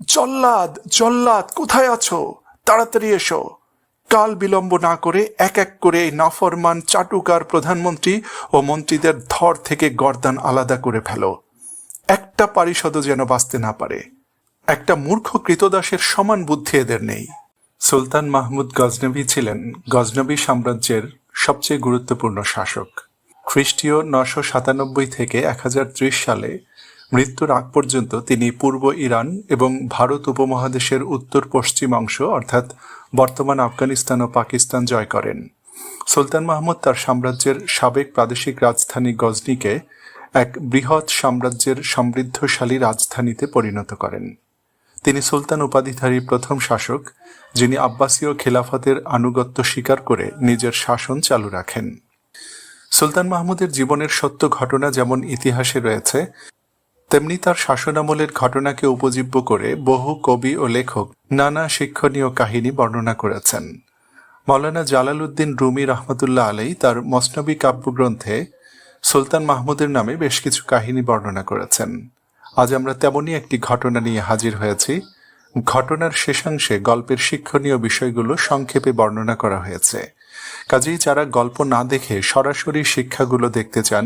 জল্লাদ জল্লাদ কোথায় আছো? তাড়াতাড়ি এসো। কাল বিলম্ব না করে এক এক করে এই নাফরমান চাটুকার প্রধানমন্ত্রী ও মন্ত্রীদের ধর থেকে গর্দান আলাদা করে ফেলো। একটা পারিষদও যেন বাঁচতে না পারে। একটা মূর্খ কৃতদাসের সমান বুদ্ধি এদের নেই। সুলতান মাহমুদ গজনবী ছিলেন গজনবী সাম্রাজ্যের সবচেয়ে গুরুত্বপূর্ণ শাসক। খ্রিস্টীয় নশো সাতানব্বই থেকে এক হাজার ত্রিশ সালে মৃত্যুর আগ পর্যন্ত তিনি পূর্ব ইরান এবং ভারত উপমহাদেশের উত্তর পশ্চিম অংশ অর্থাৎ বর্তমান আফগানিস্তান ও পাকিস্তান, জয় করেন। সুলতান মাহমুদ তার সাম্রাজ্যের সাবেক প্রাদেশিক রাজধানী গজনিকে এক বৃহৎ সাম্রাজ্যের সমৃদ্ধশালী রাজধানীতে পরিণত করেন। তিনি সুলতান উপাধিধারী প্রথম শাসক, যিনি আব্বাসীয় খেলাফতের আনুগত্য স্বীকার করে নিজের শাসন চালু রাখেন। সুলতান মাহমুদের জীবনের সত্য ঘটনা যেমন ইতিহাসে রয়েছে তেমনি তার শাসনামলের ঘটনাকে উপজীব্য করে বহু কবি ও লেখক নানা শিক্ষণীয় কাহিনী বর্ণনা করেছেন। মৌলানা জালালউদ্দিন রুমি রহমতুল্লাহ আলাই তার মসনবী কাব্যগ্রন্থে সুলতান মাহমুদের নামে বেশ কিছু কাহিনী বর্ণনা করেছেন। আজ আমরা তেমনই একটি ঘটনা নিয়ে হাজির হয়েছি। ঘটনার শেষাংশে গল্পের শিক্ষণীয় বিষয়গুলো সংক্ষেপে বর্ণনা করা হয়েছে। কাজেই যারা গল্প না দেখে সরাসরি শিক্ষাগুলো দেখতে চান,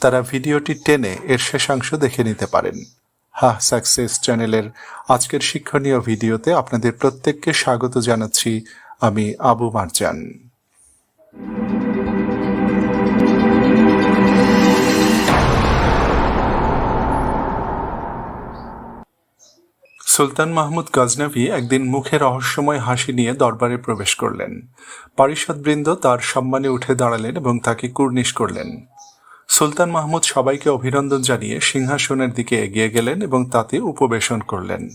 তারা ভিডিওটি টেনে এর শেষাংশ দেখে নিতে পারেন। হা সাকসেস চ্যানেলের আজকের শিক্ষণীয় ভিডিওতে আপনাদের প্রত্যেককে স্বাগত জানাচ্ছি আমি আবু মারজান। সুলতান মাহমুদ গজনভি একদিন মুখে রহস্যময় হাসি নিয়ে দরবারে প্রবেশ করলেন। পারিষদবৃন্দ তার সম্মানে উঠে দাঁড়ালেন এবং তাকে কুর্নিশ করলেন। সুলতান মাহমুদ সবাইকে অভিনন্দন জানিয়ে সিংহাসনের দিকে এগিয়ে গেলেন এবং তাতে উপবেশন করলেন।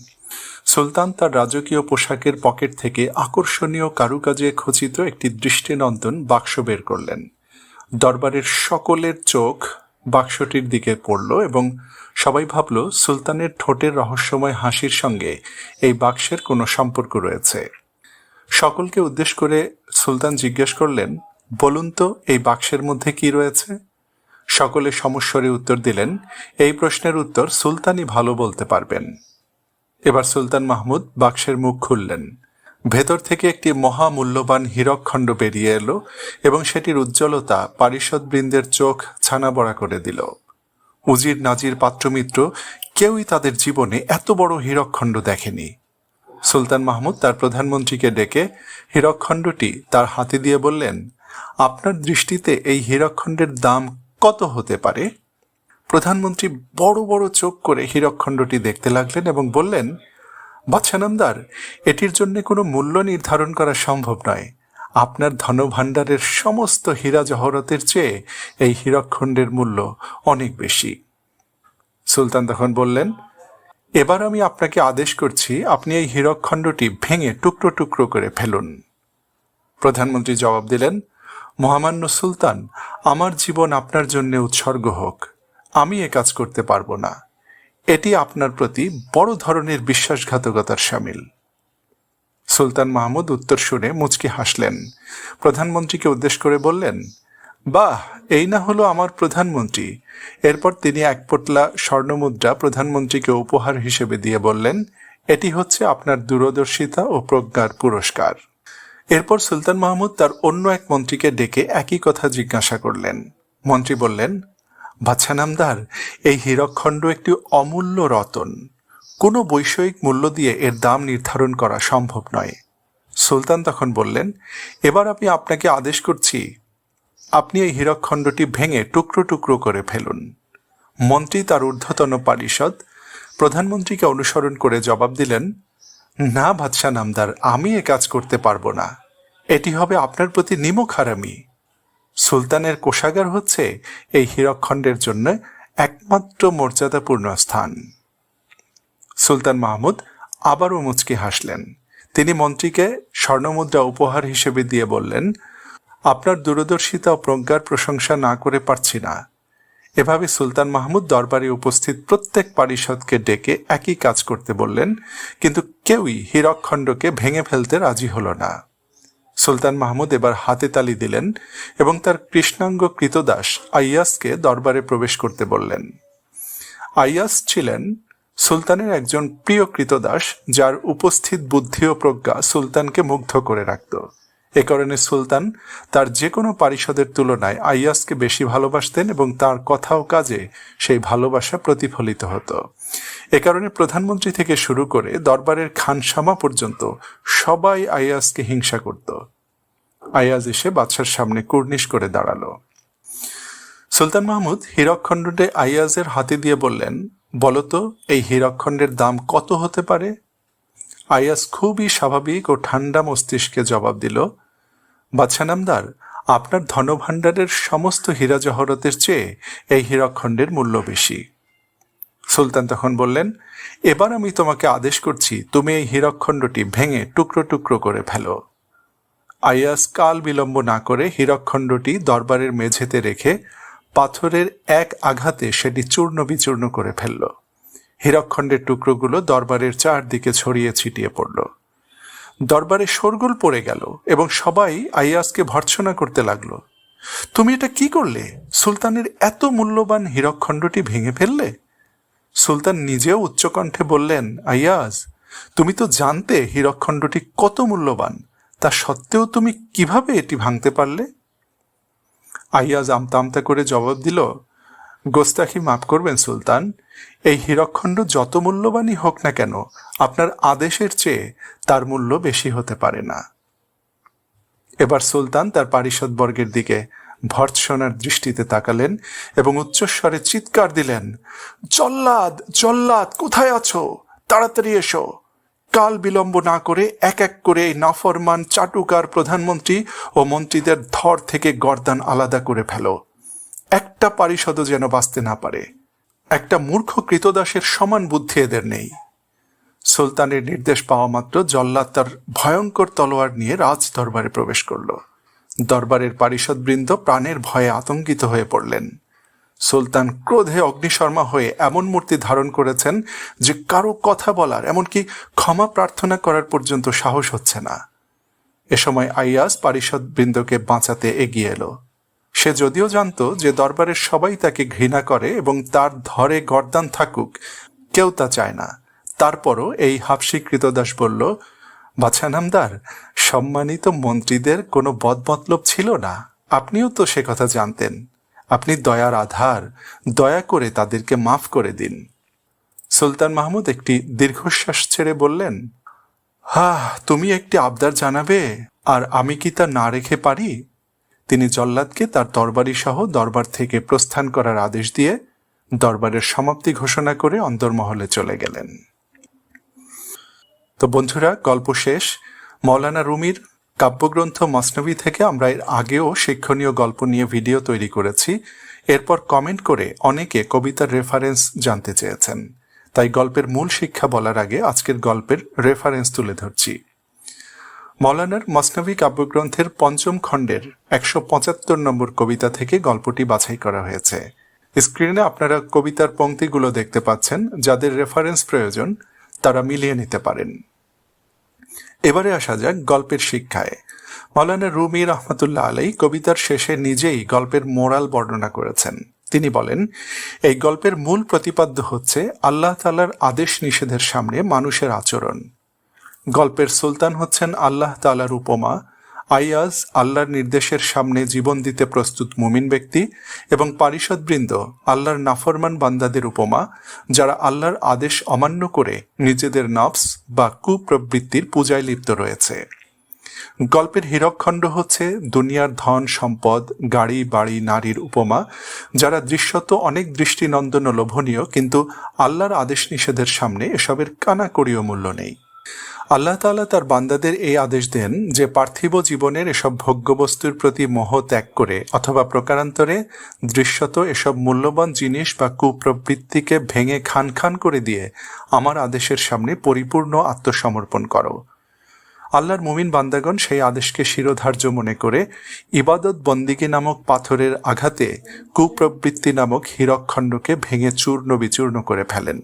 সুলতান তার রাজকীয় পোশাকের পকেট থেকে আকর্ষণীয় কারুকাজে খচিত একটি দৃষ্টিনন্দন বাক্স বের করলেন। দরবারের সকলের চোখ বাক্সটির দিকে পড়ল এবং সবাই ভাবল, সুলতানের ঠোঁটের রহস্যময় হাসির সঙ্গে এই বাক্সের কোনো সম্পর্ক রয়েছে। সকলকে উদ্দেশ্য করে সুলতান জিজ্ঞেস করলেন, বলুন তো, এই বাক্সের মধ্যে কি রয়েছে? সকলে সমস্বরে উত্তর দিলেন, এই প্রশ্নের উত্তর সুলতানই ভালো বলতে পারবেন। এবার সুলতান মাহমুদ বাক্সের মুখ খুললেন। ভেতর থেকে একটি মহামূল্যবান হীরকখণ্ড বেরিয়ে এলো এবং সেটির উজ্জ্বলতা পারিষদবৃন্দের চোখ ছানাবড়া করে দিল। উজির নাজির পাত্রমিত্র কেউই তাদের জীবনে এত বড় হীরকখণ্ড দেখেনি। সুলতান মাহমুদ তার প্রধানমন্ত্রীকে ডেকে হীরকখণ্ডটি তার হাতে দিয়ে বললেন, আপনার দৃষ্টিতে এই হীরকখণ্ডের দাম কত হতে পারে? প্রধানমন্ত্রী বড় বড় চোখ করে হীরকখণ্ডটি দেখতে লাগলেন এবং বললেন বাচ্চানন্দার এটির জন্য কোনো মূল্য নির্ধারণ করা সম্ভব নয়। আপনার ধনভাণ্ডারের সমস্ত হীরা জহরতের চেয়ে এই হীরকখণ্ডের মূল্য অনেক বেশি। সুলতান তখন বললেন, এবার আমি আপনাকে আদেশ করছি, আপনি এই হীরকখণ্ডটি ভেঙে টুকরো টুকরো করে ফেলুন। প্রধানমন্ত্রী জবাব দিলেন, মহামান্য সুলতান, আমার জীবন আপনার জন্য উৎসর্গ হোক। আমি এ কাজ করতে পারব না। এটি আপনার প্রতি বড় ধরনের বিশ্বাসঘাতকতার সামিল। সুলতান মাহমুদ উত্তর শুনে মুচকি হাসলেন। প্রধানমন্ত্রীকে উদ্দেশ্য করে বললেন, বাহ, এই না হলো আমার প্রধানমন্ত্রী। এরপর তিনি এক পোটলা স্বর্ণমুদ্রা প্রধানমন্ত্রীকে উপহার হিসেবে দিয়ে বললেন, এটি হচ্ছে আপনার দূরদর্শিতা ও প্রজ্ঞার পুরস্কার। এরপর সুলতান মাহমুদ তার অন্য এক মন্ত্রীকে ডেকে একই কথা জিজ্ঞাসা করলেন। মন্ত্রী বললেন বাচ্চা নামদার, এই হীরকখণ্ড একটি অমূল্য রতন। কোনো বৈষয়িক মূল্য দিয়ে এর দাম নির্ধারণ করা সম্ভব নয়। সুলতান তখন বললেন, এবার আমি আপনাকে আদেশ করছি, আপনি এই হীরকখণ্ডটি ভেঙে টুকরো টুকরো করে ফেলুন। মন্ত্রী তার ঊর্ধ্বতন পারিষদ প্রধানমন্ত্রীকে অনুসরণ করে জবাব দিলেন, না বাদশাহ নামদার, আমি এ কাজ করতে পারব না। এটি হবে আপনার প্রতি নিমক হারামি। সুলতানের কোষাগার হচ্ছে এই হীরকখণ্ডের জন্য একমাত্র মর্যাদাপূর্ণ স্থান। সুলতান মাহমুদ আবারও মুচকি হাসলেন। তিনি মন্ত্রীকে স্বর্ণমুদ্রা উপহার হিসেবে দিয়ে বললেন, আপনার দূরদর্শিতা ও প্রজ্ঞার প্রশংসা না করে পারছি না এভাবে সুলতান মাহমুদ দরবারে উপস্থিত প্রত্যেক পারিষদকে ডেকে একই কাজ করতে বললেন, কিন্তু কেউই হীরকখণ্ডকে ভেঙে ফেলতে রাজি হল না। সুলতান মাহমুদ এবার হাতে তালি দিলেন এবং তার কৃষ্ণাঙ্গ কৃতদাস আইয়াসকে দরবারে প্রবেশ করতে বললেন। আইয়াস ছিলেন সুলতানের একজন প্রিয় কৃতদাস যার উপস্থিত বুদ্ধি ও প্রজ্ঞা সুলতানকে মুগ্ধ করে রাখত। এ কারণে সুলতান তার যে কোনো পারিষদের তুলনায় আইয়াসকে বেশি ভালোবাসতেন এবং তার কথা ও কাজে সেই ভালোবাসা প্রতিফলিত হতো। এ কারণে প্রধানমন্ত্রী থেকে শুরু করে দরবারের খানসামা পর্যন্ত সবাই আইয়াসকে হিংসা করত। আয়াজ এসে বাদশার সামনে কুর্নিশ করে দাঁড়াল। সুলতান মাহমুদ হীরকখণ্ডে আইয়াজের হাতে দিয়ে বললেন বলতো এই হীরকখণ্ডের দাম কত হতে পারে? আয়াজ খুবই স্বাভাবিক ও ঠান্ডা মস্তিষ্কে জবাব দিল বাদশা নামদার, আপনার ধনভাণ্ডারের সমস্ত হীরা জহরতের চেয়ে এই হীরকখণ্ডের মূল্য বেশি। সুলতান তখন বললেন, এবার আমি তোমাকে আদেশ করছি, তুমি এই হীরকখণ্ডটি ভেঙে টুকরো টুকরো করে ফেলো। আয়াস কাল বিলম্ব না করে হীরকখণ্ডটি দরবারের মেঝেতে রেখে পাথরের এক আঘাতে সেটি চূর্ণ বিচূর্ণ করে ফেলল। হীরকখণ্ডের টুকরোগুলো দরবারের চারদিকে ছড়িয়ে ছিটিয়ে পড়ল। দরবারে শোরগোল পড়ে গেল এবং সবাই আইয়াসকে ভর্ৎসনা করতে লাগল। তুমি এটা কি করলে? সুলতানের এত মূল্যবান হীরকখণ্ডটি ভেঙে ফেললে? সুলতান নিজেও উচ্চকণ্ঠে বললেন, আইয়াজ, তুমি তো জানতে হীরকখণ্ডটি কত মূল্যবান, তা সত্ত্বেও তুমি কীভাবে এটি ভাঙতে পারলে? আইয়াজ আমতা আমতা করে জবাব দিল গোস্তাখি মাফ করবেন, সুলতান। এই হীরকখণ্ড যত মূল্যবানই হোক না কেন, আপনার আদেশের চেয়ে তার মূল্য বেশি হতে পারে না। এবার সুলতান তার পারিষদবর্গের দিকে ভর্ৎসনার দৃষ্টিতে তাকালেন এবং উচ্চস্বরে চিৎকার দিলেন, জল্লাদ জল্লাদ, কোথায় আছো? তাড়াতাড়ি এসো। কাল বিলম্ব না করে এক এক করে এই নাফরমান চাটুকার প্রধানমন্ত্রী ও মন্ত্রীদের ধর থেকে গর্দান আলাদা করে ফেলো। একটা পারিষদও যেন বাঁচতে না পারে। একটা মূর্খ কৃতদাসের সমান বুদ্ধি এদের নেই। সুলতানের নির্দেশ পাওয়া মাত্র জল্লাদ তার ভয়ঙ্কর তলোয়ার নিয়ে রাজ দরবারে প্রবেশ করল। দরবারের পারিষদবৃন্দ প্রাণের ভয়ে আতঙ্কিত হয়ে পড়লেন। সুলতান ক্রোধে অগ্নিশর্মা হয়ে এমন মূর্তি ধারণ করেছেন যে কারও কথা বলার, এমনকি ক্ষমা প্রার্থনা করার পর্যন্ত সাহস হচ্ছে না। এ সময় আইয়াস পারিষদবৃন্দকে বাঁচাতে এগিয়ে এলো। সে যদিও জানত যে দরবারের সবাই তাকে ঘৃণা করে এবং তার ধরে গরদান থাকুক, কেউ তা চায় না। তারপরও এই হাফসি কৃতদাস বলল, বাছা নামদার, সম্মানিত মন্ত্রীদের কোনো বদমতলব ছিল না। আপনিও তো সে কথা জানতেন। আপনি দয়ার আধার, দয়া করে তাদেরকে মাফ করে দিন। সুলতান মাহমুদ একটি দীর্ঘশ্বাস ছেড়ে বললেন হা তুমি একটি আবদার জানাবে, আর আমি কি তা না রেখে পারি? তিনি জল্লাদকে তার দরবারি সহ দরবার থেকে প্রস্থান করার আদেশ দিয়ে দরবারের সমাপ্তি ঘোষণা করে অন্তর্মহলে চলে গেলেন। তো বন্ধুরা, গল্প শেষ। মৌলানা রুমির কাব্যগ্রন্থ মসনবী থেকে আমরা এর আগেও শিক্ষণীয় গল্প নিয়ে ভিডিও তৈরি করেছি। এরপর কমেন্ট করে অনেকে কবিতার রেফারেন্স জানতে চেয়েছেন। তাই গল্পের মূল শিক্ষা বলার আগে আজকের গল্পের রেফারেন্স তুলে ধরছি। মৌলানার মসনবী কাব্যগ্রন্থের পঞ্চম খণ্ডের একশো পঁচাত্তর নম্বর কবিতা থেকে গল্পটি বাছাই করা হয়েছে। স্ক্রিনে আপনারা কবিতার পংক্তিগুলো দেখতে পাচ্ছেন, যাদের রেফারেন্স প্রয়োজন, তারা মিলিয়ে নিতে পারেন। এবারে আসা যাক গল্পের শিক্ষায়। মৌলানা রুমি রহমতুল্লাহ আলাই কবিতার শেষে নিজেই গল্পের মোরাল বর্ণনা করেছেন। তিনি বলেন, এই গল্পের মূল প্রতিপাদ্য হচ্ছে আল্লাহ তালার আদেশ নিষেধের সামনে মানুষের আচরণ। গল্পের সুলতান হচ্ছেন আল্লাহ তালার উপমা, আইয়াজ আল্লাহর নির্দেশের সামনে জীবন দিতে প্রস্তুত মুমিন ব্যক্তি এবং পারিষদবৃন্দ আল্লাহর নাফরমান বান্দাদের উপমা, যারা আল্লাহর আদেশ অমান্য করে নিজেদের নফস বা কুপ্রবৃত্তির পূজায় লিপ্ত রয়েছে। গল্পের হীরকখণ্ড হচ্ছে দুনিয়ার ধন, সম্পদ, গাড়ি, বাড়ি, নারীর উপমা, যারা দৃশ্যত অনেক দৃষ্টিনন্দন লোভনীয়, কিন্তু আল্লাহর আদেশ নিষেধের সামনে এসবের কানাকড়ীয় মূল্য নেই। আল্লাহ তালা তার বান্দাদের এই আদেশ দেন যে পার্থিব জীবনের এসব ভোগ্যবস্তুর প্রতি মোহ ত্যাগ করে অথবা প্রকারান্তরে দৃশ্যত এসব মূল্যবান জিনিস বা কুপ্রবৃত্তিকে ভেঙে খান খান করে দিয়ে আমার আদেশের সামনে পরিপূর্ণ আত্মসমর্পণ করো। আল্লাহর মুমিন বান্দাগণ সেই আদেশকে শিরোধার্য মনে করে ইবাদত বন্দিগি নামক পাথরের আঘাতে কুপ্রবৃত্তি নামক হীরকখণ্ডকে ভেঙে চূর্ণ বিচূর্ণ করে ফেলেন।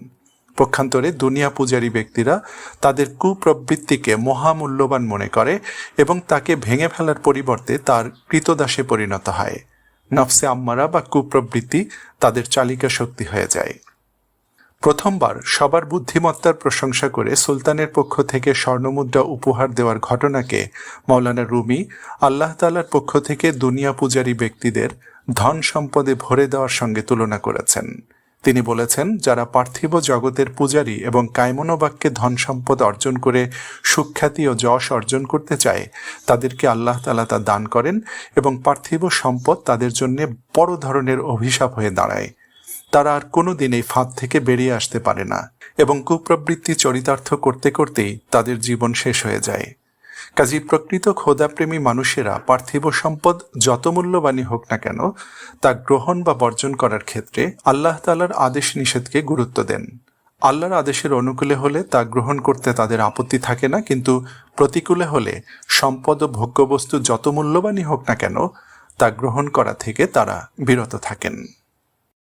পক্ষান্তরে দুনিয়া পূজারী ব্যক্তিরা তাদের কুপ্রবৃত্তিকে মহামূল্যবান মনে করে এবং তাকে ভেঙে ফেলার পরিবর্তে তার কৃতদাসে পরিণত হয়। নফসে আম্মারা বা কুপ্রবৃত্তি তাদের চালিকা শক্তি হয়ে যায়। প্রথমবার সবার বুদ্ধিমত্তার প্রশংসা করে সুলতানের পক্ষ থেকে স্বর্ণমুদ্রা উপহার দেওয়ার ঘটনাকে মৌলানা রুমি আল্লাহ তালার পক্ষ থেকে দুনিয়া পূজারী ব্যক্তিদের ধন সম্পদে ভরে দেওয়ার সঙ্গে তুলনা করেছেন। তিনি বলেছেন, যারা পার্থিব জগতের পূজারী এবং কায়মনোবাক্যে ধন সম্পদ অর্জন করে সুখ্যাতি ও যশ অর্জন করতে চায়, তাদেরকে আল্লাহ তালা তা দান করেন এবং পার্থিব সম্পদ তাদের জন্য বড় ধরনের অভিশাপ হয়ে দাঁড়ায়। তারা আর কোনো দিন এই ফাঁদ থেকে বেরিয়ে আসতে পারে না এবং কুপ্রবৃত্তি চরিতার্থ করতে করতেই তাদের জীবন শেষ হয়ে যায়। কাজী প্রকৃত খোদাপ্রেমী মানুষেরা পার্থিব সম্পদ যত মূল্যবানই হোক না কেন, তা গ্রহণ বা বর্জন করার ক্ষেত্রে আল্লাহ তালার আদেশ নিষেধকে গুরুত্ব দেন। আল্লাহর আদেশের অনুকূলে হলে তা গ্রহণ করতে তাদের আপত্তি থাকে না, কিন্তু প্রতিকূলে হলে সম্পদ ও ভোগ্যবস্তু যত মূল্যবানই হোক না কেন, তা গ্রহণ করা থেকে তারা বিরত থাকেন।